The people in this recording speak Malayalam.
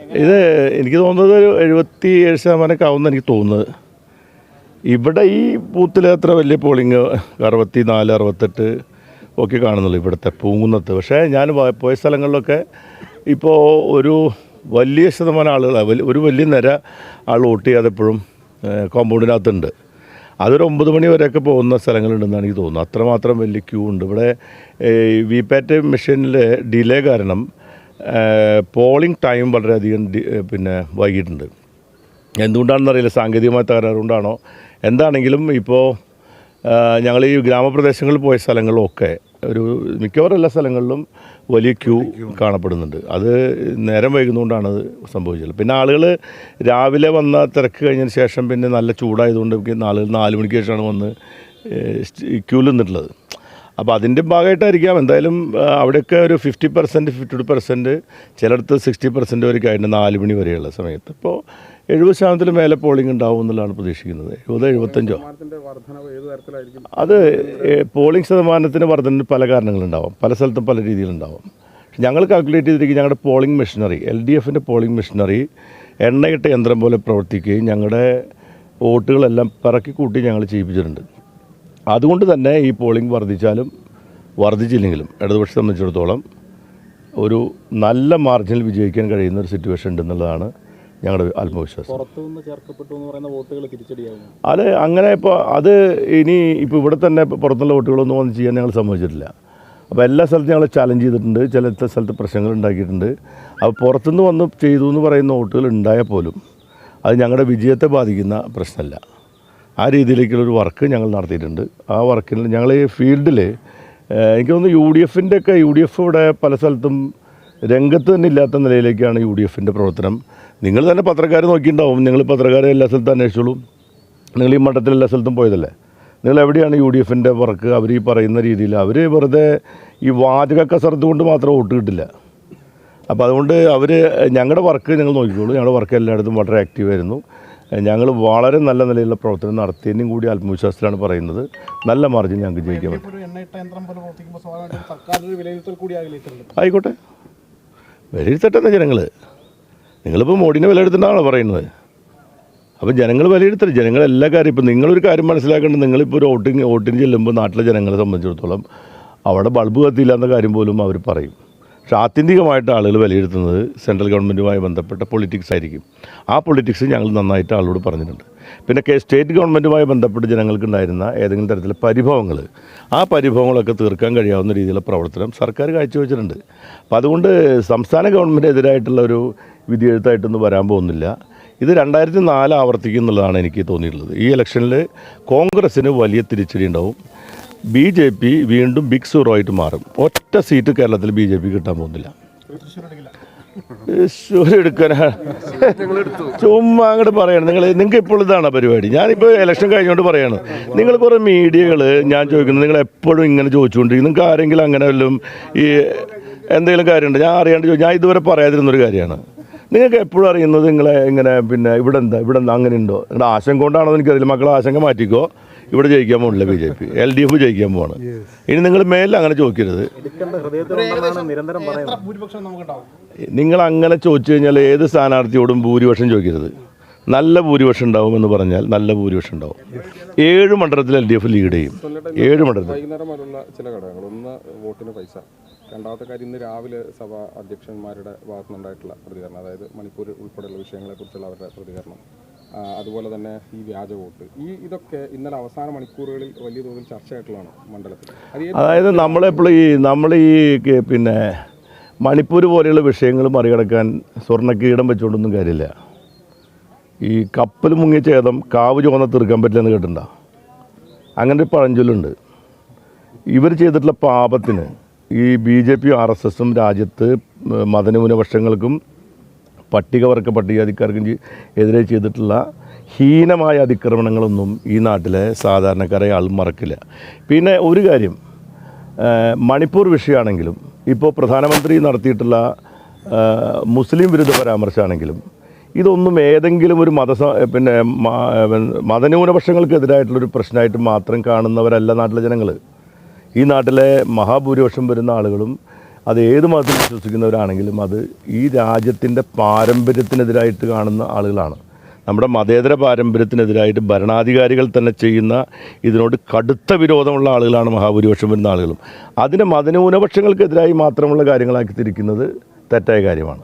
ഇത് എനിക്ക് തോന്നുന്നത് ഒരു എഴുപത്തി ഏഴ് ശതമാനമൊക്കെ ആവുമെന്ന് എനിക്ക് തോന്നുന്നത്. ഇവിടെ ഈ ബൂത്തിൽ അത്ര വലിയ പോളിങ് അറുപത്തി നാല് അറുപത്തെട്ട് ഒക്കെ കാണുന്നുള്ളൂ ഇവിടുത്തെ പൂങ്കുന്നത്ത് പക്ഷേ ഞാൻ പോയ സ്ഥലങ്ങളിലൊക്കെ ഇപ്പോൾ ഒരു വലിയ ശതമാനം ആളുകൾ ഒരു വലിയ നിര ആൾ വോട്ട് ചെയ്യാതെ എപ്പോഴും കോമ്പൗണ്ടിനകത്തുണ്ട്. അതൊരു ഒമ്പത് മണി വരെയൊക്കെ പോകുന്ന സ്ഥലങ്ങളുണ്ടെന്നാണ് എനിക്ക് തോന്നുന്നത്. അത്രമാത്രം വലിയ ക്യൂ ഉണ്ട്. ഇവിടെ വി പാറ്റ് മെഷീനിൽ ഡിലേ കാരണം പോളിംഗ് ടൈം വളരെയധികം പിന്നെ വൈകിട്ടുണ്ട് എന്തുകൊണ്ടാണെന്നറിയില്ല സാങ്കേതികമായ തകരാറുകൊണ്ടാണോ. എന്താണെങ്കിലും ഇപ്പോൾ ഞങ്ങൾ ഈ ഗ്രാമപ്രദേശങ്ങളിൽ പോയ സ്ഥലങ്ങളിലൊക്കെ ഒരു മിക്കവാറും എല്ലാ സ്ഥലങ്ങളിലും വലിയ ക്യൂ കാണപ്പെടുന്നുണ്ട്. അത് നേരം വൈകുന്നതുകൊണ്ടാണ് അത് സംഭവിച്ചത്. പിന്നെ ആളുകൾ രാവിലെ വന്ന തിരക്ക് കഴിഞ്ഞതിന് ശേഷം പിന്നെ നല്ല ചൂടായതുകൊണ്ട് ആളുകൾ നാല് മണിക്ക് ശേഷമാണ് വന്ന് ക്യൂ നിന്നിട്ടുള്ളത്. അപ്പോൾ അതിന്റെ ഭാഗമായിട്ടായിരിക്കാം. എന്തായാലും അവിടെയൊക്കെ ഒരു fifty percent fifty two percent ചിലയിടത്ത് സിക്സ്റ്റി പെർസെന്റ് വരെ ആയിട്ട് നാല് മണി വരെയുള്ള സമയത്ത്. ഇപ്പോൾ എഴുപത് ശതമാനത്തിൽ മേലെ പോളിംഗ് ഉണ്ടാവും എന്നുള്ളതാണ് പ്രതീക്ഷിക്കുന്നത്. എഴുപത് എഴുപത്തഞ്ചോ? അത് പോളിംഗ് ശതമാനത്തിന് വർധന പല കാരണങ്ങളുണ്ടാവും. പല സ്ഥലത്തും പല രീതിയിലുണ്ടാവും. ഞങ്ങൾ കാൽക്കുലേറ്റ് ചെയ്തിരിക്കുക ഞങ്ങളുടെ പോളിംഗ് മെഷീനറി എൽ ഡി എഫിന്റെ പോളിംഗ് മെഷീനറി എണ്ണയിട്ട യന്ത്രം പോലെ പ്രവർത്തിക്കുകയും ഞങ്ങളുടെ വോട്ടുകളെല്ലാം പിറക്കി കൂട്ടി ഞങ്ങൾ ചെയ്യിപ്പിച്ചിട്ടുണ്ട്. അതുകൊണ്ട് തന്നെ ഈ പോളിംഗ് വർദ്ധിച്ചാലും വർദ്ധിച്ചില്ലെങ്കിലും ഇടതുപക്ഷത്തെ സംബന്ധിച്ചിടത്തോളം ഒരു നല്ല മാർജിനിൽ വിജയിക്കാൻ കഴിയുന്ന ഒരു സിറ്റുവേഷൻ ഉണ്ടെന്നുള്ളതാണ് ഞങ്ങളുടെ ആത്മവിശ്വാസം. അതെ അങ്ങനെ ഇപ്പോൾ അത് ഇനി ഇപ്പോൾ ഇവിടെ തന്നെ ഇപ്പോൾ പുറത്തുള്ള വോട്ടുകളൊന്നും വന്ന് ചെയ്യാൻ ഞങ്ങൾ സമ്മതിച്ചിട്ടില്ല. അപ്പോൾ എല്ലാ സ്ഥലത്തും ഞങ്ങൾ ചലഞ്ച് ചെയ്തിട്ടുണ്ട് ചില സ്ഥലത്ത് പ്രശ്നങ്ങൾ ഉണ്ടാക്കിയിട്ടുണ്ട്. അപ്പോൾ പുറത്തുനിന്ന് വന്ന് ചെയ്തു എന്ന് പറയുന്ന വോട്ടുകൾ ഉണ്ടായാൽ പോലും അത് ഞങ്ങളുടെ വിജയത്തെ ബാധിക്കുന്ന പ്രശ്നമല്ല. ആ രീതിയിലേക്കുള്ളൊരു വർക്ക് ഞങ്ങൾ നടത്തിയിട്ടുണ്ട്. ആ വർക്കിൽ ഞങ്ങൾ ഈ ഫീൽഡിൽ എനിക്ക് തോന്നുന്നു യു ഡി എഫിന്റെ ഒക്കെ യു ഡി എഫ് ഇവിടെ പല സ്ഥലത്തും രംഗത്ത് തന്നെ ഇല്ലാത്ത നിലയിലേക്കാണ് യു ഡി എഫിന്റെ പ്രവർത്തനം. നിങ്ങൾ തന്നെ പത്രക്കാർ നോക്കിയിട്ടുണ്ടാവും. നിങ്ങൾ പത്രക്കാരെ എല്ലാ സ്ഥലത്തും അന്വേഷിച്ചോളൂ. നിങ്ങൾ ഈ മഠത്തിൽ എല്ലാ സ്ഥലത്തും പോയതല്ലേ? നിങ്ങൾ എവിടെയാണ് യു ഡി എഫിന്റെ വർക്ക്? അവർ ഈ പറയുന്ന രീതിയിൽ അവർ വെറുതെ ഈ വാചക കസർത്ത് കൊണ്ട് മാത്രം വോട്ട് കിട്ടില്ല. അപ്പോൾ അതുകൊണ്ട് അവർ ഞങ്ങളുടെ വർക്ക് ഞങ്ങൾ നോക്കിക്കോളൂ. ഞങ്ങളുടെ വർക്ക് എല്ലായിടത്തും വളരെ ആക്റ്റീവായിരുന്നു ഞങ്ങൾ വളരെ നല്ല നിലയിലുള്ള പ്രവർത്തനം നടത്തിയതിനും കൂടി ആത്മവിശ്വാസത്തിലാണ് പറയുന്നത്. നല്ല മാർജിൻ ഞങ്ങൾക്ക് ജയിക്കാൻ പറ്റും. ആയിക്കോട്ടെ. വിലയിരുത്തട്ടെ ജനങ്ങൾ നിങ്ങളിപ്പോൾ മോഡിനെ വിലയിരുത്തേണ്ടതാണോ പറയുന്നത്? അപ്പം ജനങ്ങൾ വിലയിരുത്തരുത് ജനങ്ങൾ എല്ലാ കാര്യം ഇപ്പം നിങ്ങളൊരു കാര്യം മനസ്സിലാക്കേണ്ടത് നിങ്ങളിപ്പോൾ ഒരു വോട്ടിങ് വോട്ടിന് ചെല്ലുമ്പോൾ നാട്ടിലെ ജനങ്ങളെ സംബന്ധിച്ചിടത്തോളം അവിടെ ബൾബ് കത്തിയില്ല എന്ന കാര്യം പോലും അവർ പറയും. പക്ഷെ ആത്യന്തികമായിട്ട് ആളുകൾ വിലയിരുത്തുന്നത് സെൻട്രൽ ഗവൺമെന്റുമായി ബന്ധപ്പെട്ട പൊളിറ്റിക്സ് ആയിരിക്കും. ആ പൊളിറ്റിക്സ് ഞങ്ങൾ നന്നായിട്ട് ആളോട് പറഞ്ഞിട്ടുണ്ട്. പിന്നെ സ്റ്റേറ്റ് ഗവൺമെന്റുമായി ബന്ധപ്പെട്ട് ജനങ്ങൾക്കുണ്ടായിരുന്ന ഏതെങ്കിലും തരത്തിലെ പരിഭവങ്ങൾ ആ പരിഭവങ്ങളൊക്കെ തീർക്കാൻ കഴിയാവുന്ന രീതിയിലുള്ള പ്രവർത്തനം സർക്കാർ കാഴ്ചവെച്ചിട്ടുണ്ട്. അപ്പോൾ അതുകൊണ്ട് സംസ്ഥാന ഗവൺമെന്റിനെതിരായിട്ടുള്ള ഒരു വിധിയെഴുത്തായിട്ടൊന്നും വരാൻ പോകുന്നില്ല. ഇത് രണ്ടായിരത്തി നാല് ആവർത്തിക്കും എന്നുള്ളതാണ് എനിക്ക് തോന്നിയിട്ടുള്ളത്. ഈ ഇലക്ഷനിൽ കോൺഗ്രസ്സിന് വലിയ തിരിച്ചടി ഉണ്ടാവും. ബി ജെ പി വീണ്ടും ബിഗ് സീറോ ആയിട്ട് മാറും. ഒറ്റ സീറ്റ് കേരളത്തിൽ ബി ജെ പി കിട്ടാൻ പോകുന്നില്ല. എടുക്കാനാ ചുമ്മാ അങ്ങോട്ട് പറയണം. നിങ്ങൾ നിങ്ങൾക്ക് ഇപ്പോൾ ഇതാണ് പരിപാടി. ഞാനിപ്പോൾ ഇലക്ഷൻ കഴിഞ്ഞുകൊണ്ട് പറയാണ്. നിങ്ങൾ കുറേ മീഡിയകൾ ഞാൻ ചോദിക്കുന്നത് നിങ്ങൾ എപ്പോഴും ഇങ്ങനെ ചോദിച്ചുകൊണ്ടിരിക്കും. നിങ്ങൾക്ക് ആരെങ്കിലും അങ്ങനെ വല്ലതും ഈ എന്തെങ്കിലും കാര്യമുണ്ട്? ഞാൻ അറിയാണ്ട് ചോദിച്ചു. ഞാൻ ഇതുവരെ പറയാതിരുന്നൊരു കാര്യമാണ്. നിങ്ങൾക്ക് എപ്പോഴും അറിയുന്നത് നിങ്ങളെ ഇങ്ങനെ പിന്നെ ഇവിടെ എന്താ ഇവിടെ എന്താ അങ്ങനെ ഉണ്ടോ നിങ്ങളുടെ ആശങ്ക കൊണ്ടാണോ എനിക്കറിയില്ല. മക്കളെ ആശങ്ക മാറ്റിക്കോ. ഇവിടെ ജയിക്കാൻ പോകണില്ല B J P. L D F ജയിക്കാൻ പോവാണ്. ഇനി നിങ്ങൾ മേലിൽ അങ്ങനെ ചോദിക്കരുത്. നിങ്ങൾ അങ്ങനെ ചോദിച്ചു കഴിഞ്ഞാൽ ഏത് സ്ഥാനാർത്ഥിയോടും ഭൂരിപക്ഷം ചോദിക്കരുത്. നല്ല ഭൂരിപക്ഷം ഉണ്ടാവും എന്ന് പറഞ്ഞാൽ നല്ല ഭൂരിപക്ഷം ഉണ്ടാവും. ഏഴ് മണ്ഡലത്തിൽ എൽ ഡി എഫ് ലീഡ് ചെയ്യും. ഏഴ് മണ്ഡലത്തിൽ. ചില ഘടകങ്ങൾ. ഒന്ന് വോട്ടിന് പൈസ. രണ്ടാമത്തെ കാര്യം ഇന്ന് രാവിലെ സഭാ അധ്യക്ഷന്മാരുടെ ഭാഗത്തുനിന്നുണ്ടായിട്ടുള്ള പ്രതികരണം. അതായത് മണിപ്പൂർ ഉൾപ്പെടെയുള്ള വിഷയങ്ങളെക്കുറിച്ചുള്ള അവരുടെ പ്രതികരണം. അതുപോലെ തന്നെ ഈ വ്യാജ വോട്ട്. ഈ ഇതൊക്കെ ഇന്നലെ അവസാന മണിക്കൂറുകളിൽ വലിയ തോതിൽ ചർച്ചയായിട്ടുള്ളതാണ് മണ്ഡലത്തിൽ. അതായത് നമ്മളെപ്പോഴും ഈ നമ്മൾ ഈ പിന്നെ മണിപ്പൂർ പോലെയുള്ള വിഷയങ്ങൾ മറികടക്കാൻ സ്വർണ കിരീടം വെച്ചുകൊണ്ടൊന്നും കാര്യമില്ല. ഈ കപ്പൽ മുങ്ങിയ ചേതം കാവ് ചുവന്ന തീർക്കാൻ പറ്റില്ലെന്ന് കേട്ടിട്ടുണ്ടോ? അങ്ങനെ ഒരു പഴഞ്ചൊല്ലുണ്ട്. ഇവർ ചെയ്തിട്ടുള്ള പാപത്തിന് ഈ B J P R S എസും രാജ്യത്ത് മതന്യൂനപക്ഷങ്ങൾക്കും പട്ടികവർഗ പട്ടികജാതിക്കാർക്കും എതിരെ ചെയ്തിട്ടുള്ള ഹീനമായ അതിക്രമണങ്ങളൊന്നും ഈ നാട്ടിലെ സാധാരണക്കാരെ ആൾ മറക്കില്ല. പിന്നെ ഒരു കാര്യം മണിപ്പൂർ വിഷയമാണെങ്കിലും ഇപ്പോൾ പ്രധാനമന്ത്രി നടത്തിയിട്ടുള്ള മുസ്ലിം വിരുദ്ധ പരാമർശമാണെങ്കിലും ഇതൊന്നും ഏതെങ്കിലും ഒരു മത പിന്നെ മതന്യൂനപക്ഷങ്ങൾക്കെതിരായിട്ടുള്ളൊരു പ്രശ്നമായിട്ട് മാത്രം കാണുന്നവരല്ല നാട്ടിലെ ജനങ്ങൾ ഈ നാട്ടിലെ മഹാഭൂരിപക്ഷം വരുന്ന ആളുകളും അത് ഏത് മതത്തിൽ വിശ്വസിക്കുന്നവരാണെങ്കിലും അത് ഈ രാജ്യത്തിന്റെ പാരമ്പര്യത്തിനെതിരായിട്ട് കാണുന്ന ആളുകളാണ്. നമ്മുടെ മതേതര പാരമ്പര്യത്തിനെതിരായിട്ട് ഭരണാധികാരികൾ തന്നെ ചെയ്യുന്ന ഇതിനോട് കടുത്ത വിരോധമുള്ള ആളുകളാണ് മഹാഭൂരിപക്ഷം വരുന്ന ആളുകളും. അതിനെ മതന്യൂനപക്ഷങ്ങൾക്കെതിരായി മാത്രമുള്ള കാര്യങ്ങളാക്കി തിരിക്കുന്നത് തെറ്റായ കാര്യമാണ്.